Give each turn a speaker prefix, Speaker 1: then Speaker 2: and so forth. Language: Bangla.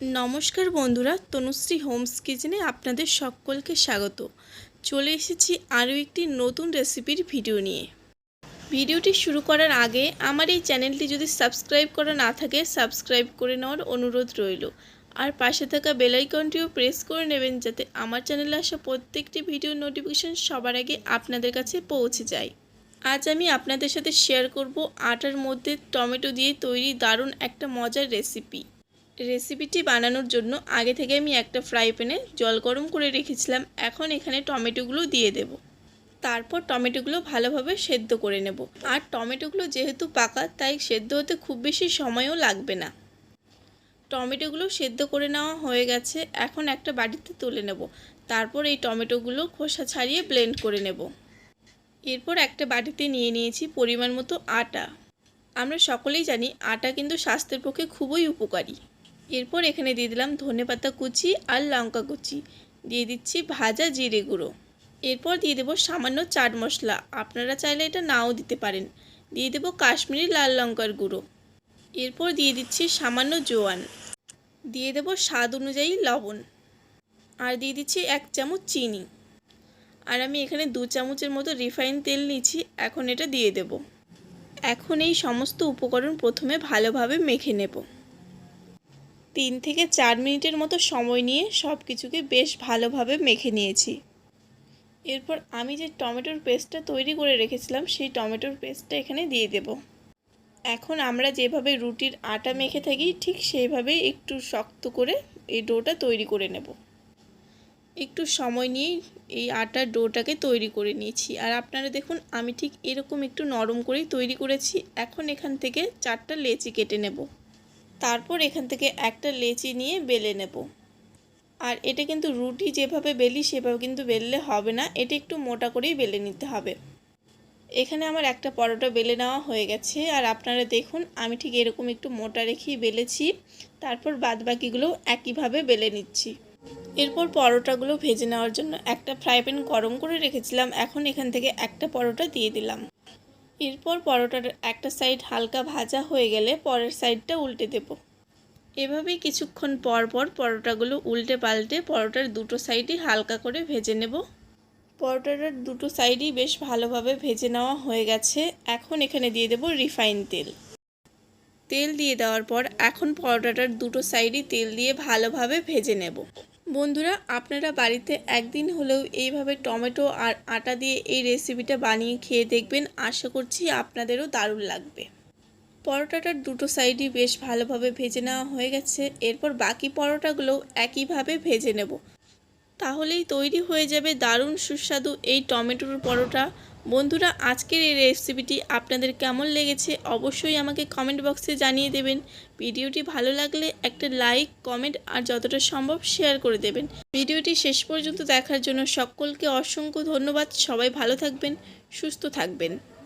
Speaker 1: নমস্কার বন্ধুরা, তনুশ্রী হোমস কিচেনে আপনাদের সকলকে স্বাগত। চলে এসেছি আরও একটি নতুন রেসিপির ভিডিও নিয়ে। ভিডিওটি শুরু করার আগে আমার এই চ্যানেলটি যদি সাবস্ক্রাইব করা না থাকে, সাবস্ক্রাইব করে নেওয়ার অনুরোধ রইল। আর পাশে থাকা বেল আইকনটিও প্রেস করে নেবেন যাতে আমার চ্যানেলে আসা প্রত্যেকটি ভিডিও নোটিফিকেশন সবার আগে আপনাদের কাছে পৌঁছে যায়। আজ আমি আপনাদের সাথে শেয়ার করব আটার মধ্যে টমেটো দিয়ে তৈরি দারুণ একটা মজার রেসিপি। রেসিপিটি বানানোর জন্য আগে থেকে আমি একটা ফ্রাই প্যানে জল গরম করে রেখেছিলাম। এখন এখানে টমেটোগুলো দিয়ে দেব। তারপর টমেটোগুলো ভালোভাবে সেদ্ধ করে নেব। আর টমেটোগুলো যেহেতু পাকা, তাই সেদ্ধ হতে খুব বেশি সময়ও লাগবে না। টমেটোগুলো সেদ্ধ করে নেওয়া হয়ে গেছে। এখন একটা বাটিতে তুলে নেব। তারপর এই টমেটোগুলো খোসা ছাড়িয়ে ব্লেন্ড করে নেব। এরপর একটা বাটিতে নিয়ে নিয়েছি পরিমাণ মতো আটা। আমরা সকলেই জানি, আটা কিন্তু স্বাস্থ্যের পক্ষে খুবই উপকারী। এরপর এখানে দিয়ে দিলাম ধনে পাতা কুচি আর লঙ্কা কুচি। দিয়ে দিচ্ছি ভাজা জিরে গুঁড়ো। এরপর দিয়ে দেবো সামান্য চাট মশলা। আপনারা চাইলে এটা নাও দিতে পারেন। দিয়ে দেবো কাশ্মীরি লাল লঙ্কার গুঁড়ো। এরপর দিয়ে দিচ্ছি সামান্য জোয়ান। দিয়ে দেবো স্বাদ অনুযায়ী লবণ। আর দিয়ে দিচ্ছি এক চামচ চিনি। আর আমি এখানে দু চামচের মতো রিফাইন তেল নিচ্ছি এখন এটা দিয়ে দেব। এখন এই সমস্ত উপকরণ প্রথমে ভালোভাবে মেখে নেব। তিন থেকে চার মিনিটের মতো সময় নিয়ে সব কিছুকে বেশ ভালোভাবে মেখে নিয়েছি। এরপর আমি যে টমেটোর পেস্টটা তৈরি করে রেখেছিলাম, সেই টমেটোর পেস্টটা এখানে দিয়ে দেব। এখন আমরা যেভাবে রুটির আটা মেখে থাকি, ঠিক সেইভাবেই একটু শক্ত করে এই ডোটা তৈরি করে নেব। একটু সময় নিয়েই এই আটার ডোটাকে তৈরি করে নিয়েছি। আর আপনারা দেখুন, আমি ঠিক এরকম একটু নরম করেই তৈরি করেছি। এখন এখান থেকে চারটা লেচি কেটে নেব। তারপর এখান থেকে একটা লেচি নিয়ে বেলে নেব। আর এটা কিন্তু রুটি যেভাবে বেলি সেভাবে কিন্তু বেললে হবে না, এটা একটু মোটা করেই বেলে নিতে হবে। এখানে আমার একটা পরোটা বেলে নেওয়া হয়ে গেছে, আর আপনারা দেখুন আমি ঠিক এরকম একটু মোটা রেখেই বেলেছি, তারপর বাদবাকিগুলো একইভাবে বেলে নিচ্ছি। এরপর পরোটাগুলো ভেজে নেওয়ার জন্য একটা ফ্রাই প্যান গরম করে রেখেছিলাম, এখন এখান থেকে একটা পরোটা দিয়ে দিলাম। এরপর পরোটার একটা সাইড হালকা ভাজা হয়ে গেলে পরের সাইডটা উল্টে দেব। এভাবেই কিছুক্ষণ পর পর পরোটাগুলো উল্টে পাল্টে পরোটার দুটো সাইডই হালকা করে ভেজে নেব। পরোটাটার দুটো সাইডই বেশ ভালোভাবে ভেজে নেওয়া হয়ে গেছে। এখন এখানে দিয়ে দেব রিফাইন তেল। তেল দিয়ে দেওয়ার পর এখন পরোটাটার দুটো সাইডই তেল দিয়ে ভালোভাবে ভেজে নেব। বন্ধুরা, আপনারা বাড়িতে একদিন হলেও এইভাবে টমেটো আর আটা দিয়ে এই রেসিপিটা বানিয়ে খেয়ে দেখবেন। আশা করছি আপনাদেরও দারুণ লাগবে। পরোটাটার দুটো সাইডই বেশ ভালোভাবে ভেজে নেওয়া হয়ে গেছে। এরপর বাকি পরোটাগুলোও একইভাবে ভেজে নেব। তাহলেই তৈরি হয়ে যাবে দারুণ সুস্বাদু এই টমেটোর পরোটা। বন্ধুরা, আজকের এই রেসিপিটি আপনাদের কেমন লেগেছে অবশ্যই আমাকে কমেন্ট বক্সে জানিয়ে দেবেন। ভিডিওটি ভালো লাগলে একটা লাইক কমেন্ট আর যতটা সম্ভব শেয়ার করে দেবেন। ভিডিওটি শেষ পর্যন্ত দেখার জন্য সকলকে অসংখ্য ধন্যবাদ। সবাই ভালো থাকবেন, সুস্থ থাকবেন।